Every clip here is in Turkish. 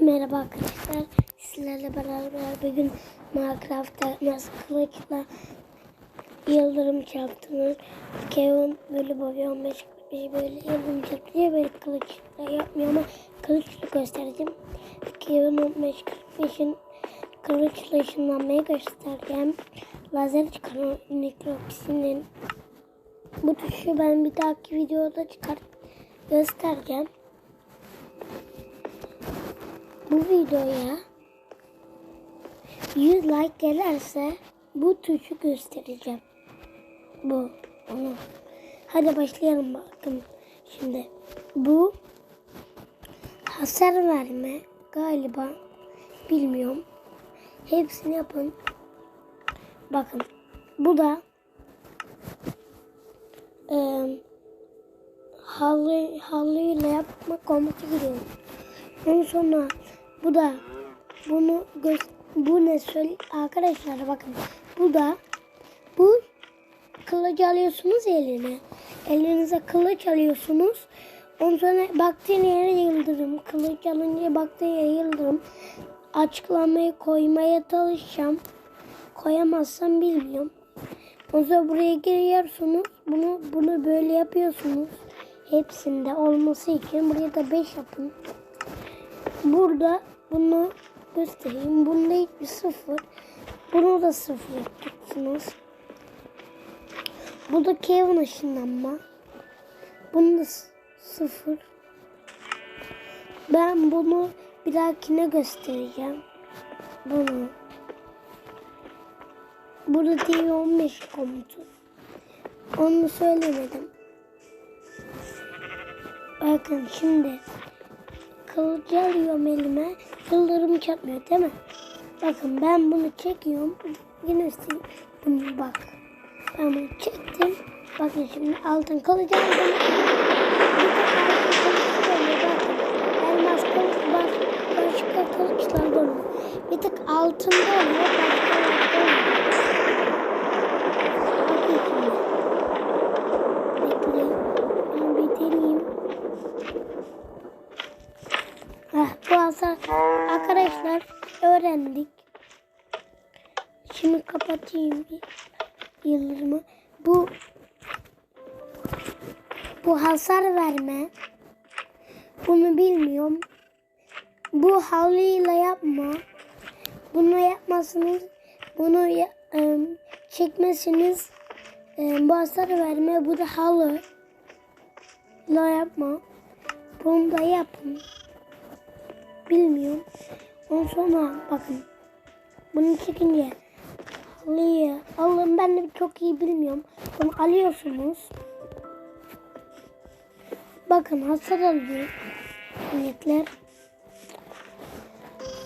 Merhaba arkadaşlar. Sizlerle beraber bugün Minecraft'ta nasıl kılıçla yıldırım çarptığını Kevin böyle boyu 15 bir böyle yıldırım çarptırıyor böyle kılıçla yapmıyor ama kılıçla göstereceğim. Kevin 15 45'in kılıçla ışınlanmayı göstereceğim. Lazer çıkaran mikropisinin bu tuşu ben bir dahaki videoda çıkart göstereceğim. Bu videoya 100 like gelirse bu tuşu göstereceğim. Bu. Onu. Hadi başlayalım bakın. Şimdi bu hasar verme galiba bilmiyorum. Hepsini yapın. Bakın. Bu da e, halı, halıyla yapma komutu giriyor. Ondan sonra bu da bunu bu ne söyle arkadaşlar bakın bu da bu kılıcı alıyorsunuz eline. Elinize kılıç alıyorsunuz. Ondan sonra baktığın yere yıldırım. Kılıç alınca baktığın yere yıldırım. Açıklamayı koymaya çalışacağım. Koyamazsam bilmiyorum. Ondan sonra buraya giriyorsunuz. Bunu bunu böyle yapıyorsunuz. Hepsinde olması için buraya da 5 yapın. Burada bunu göstereyim. Bunda hiçbir sıfır. Bunu da sıfır yapacaksınız. Bu da Kevin ışınlanma. Bunu da sıfır. Ben bunu bir dahakine göstereceğim. Bunu. Burada TV15 komutu. Onu söylemedim. Bakın şimdi kılıcı alıyorum elime. Yıldırım çarpmıyor değil mi? Bakın ben bunu çekiyorum. Yine bunu bak. Ben bunu çektim. Bakın şimdi altın kılıcı aldım. Elmas kılıç bak. Başka kılıçlar oluyor. Bir tek altında oluyor. Başka olmuyor. Bakın şimdi. Bekleyin. Ben bir deneyeyim. Heh, bu hasar arkadaşlar öğrendik. Şimdi kapatayım bir yıldırımı. Bu bu hasar verme. Bunu bilmiyorum. Bu halıyla yapma. Bunu yapmasınız. Bunu ya, çekmesiniz. E, bu hasar verme. Bu da halı. La yapma. Bunu da yapın. Bilmiyorum. Ondan sonra bakın. Bunu çekince halıyı alın ben de çok iyi bilmiyorum. Bunu alıyorsunuz. Bakın hasar alıyor. Milletler.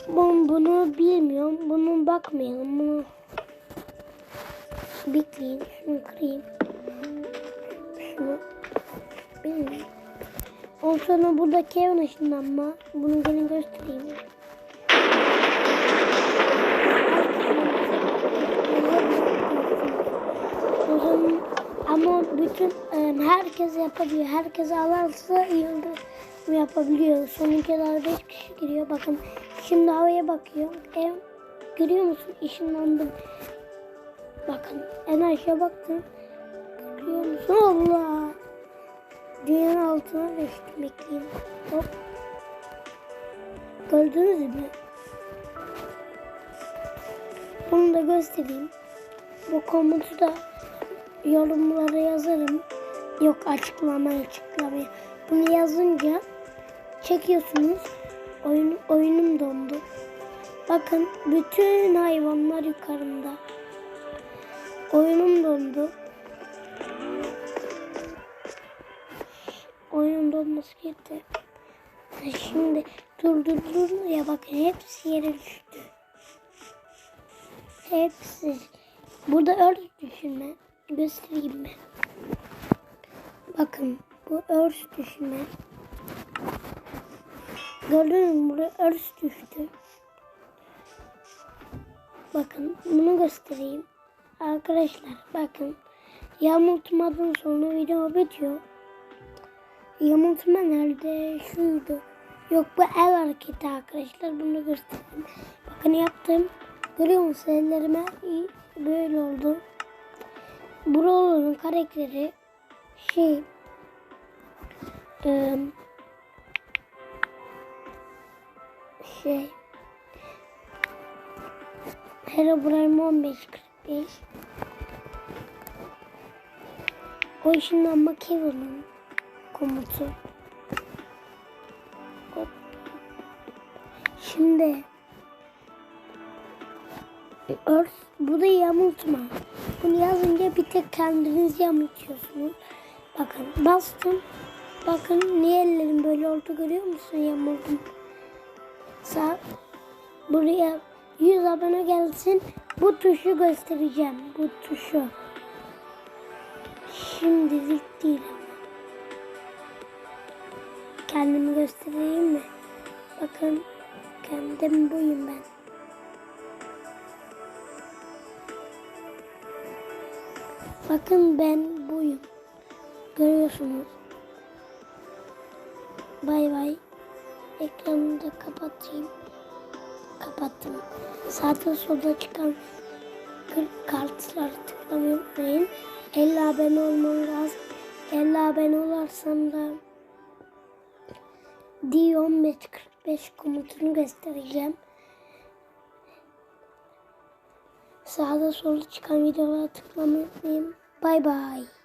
Ben bunu bilmiyorum. Bunu bakmayalım. Bunu bekleyin. Şunu kırayım. Şunu bilmiyorum. Ondan sonra burada Kevin ışınlanma. Bunu gene göstereyim. O zaman ama bütün e, herkes yapabiliyor. Herkes alarsa yıldırım yapabiliyor. Sonuncular 5 kişi giriyor. Bakın şimdi havaya bakıyor. Ev görüyor musun? Işınlandım. Bakın en aşağı baktım. Görüyor musun? Allah. Dünyanın altına düştüm. Bekleyin. Hop. Gördünüz mü? Bunu da göstereyim. Bu komutu da yorumlara yazarım. Yok açıklamaya açıklamaya. Bunu yazınca çekiyorsunuz. Oyun, oyunum dondu. Bakın bütün hayvanlar yukarımda. Oyunum dondu. Oyun donması gitti. Şimdi dur dur dur ya bakın hepsi yere düştü. Hepsi. Burada örs düşürme. Göstereyim ben. Bakın bu örs düşürme. Gördünüz mü? Buraya örs düştü. Bakın bunu göstereyim. Arkadaşlar bakın. Yağmurtmadan sonra video bitiyor. Yamultma nerede? Şuydu. Yok bu el hareketi arkadaşlar. Bunu göstereyim. Bakın yaptım. Görüyor musunuz ellerime? Böyle oldu. Brawler'ın karakteri şey eee, şey Herobrine 1545 O ışınlanma Kevin'in komutu. Şimdi Örs, bu da yamultma. Bunu yazınca bir tek kendiniz yamultuyorsunuz. Bakın bastım. Bakın niye ellerim böyle oldu görüyor musun yamuldum. Sağ buraya 100 abone gelsin. Bu tuşu göstereceğim. Bu tuşu. Şimdilik değil ama. Kendimi göstereyim mi? Bakın kendim buyum ben. Bakın ben buyum. Görüyorsunuz. Bay bay. Ekranı da kapatayım. Kapattım. Sağda solda çıkan kırk kartları tıklamayı unutmayın. 50 abone olmam lazım. 50 abone olarsam da D1545 komutunu göstereceğim. Sağda solda çıkan videolara tıklamayı unutmayın. Bay bay.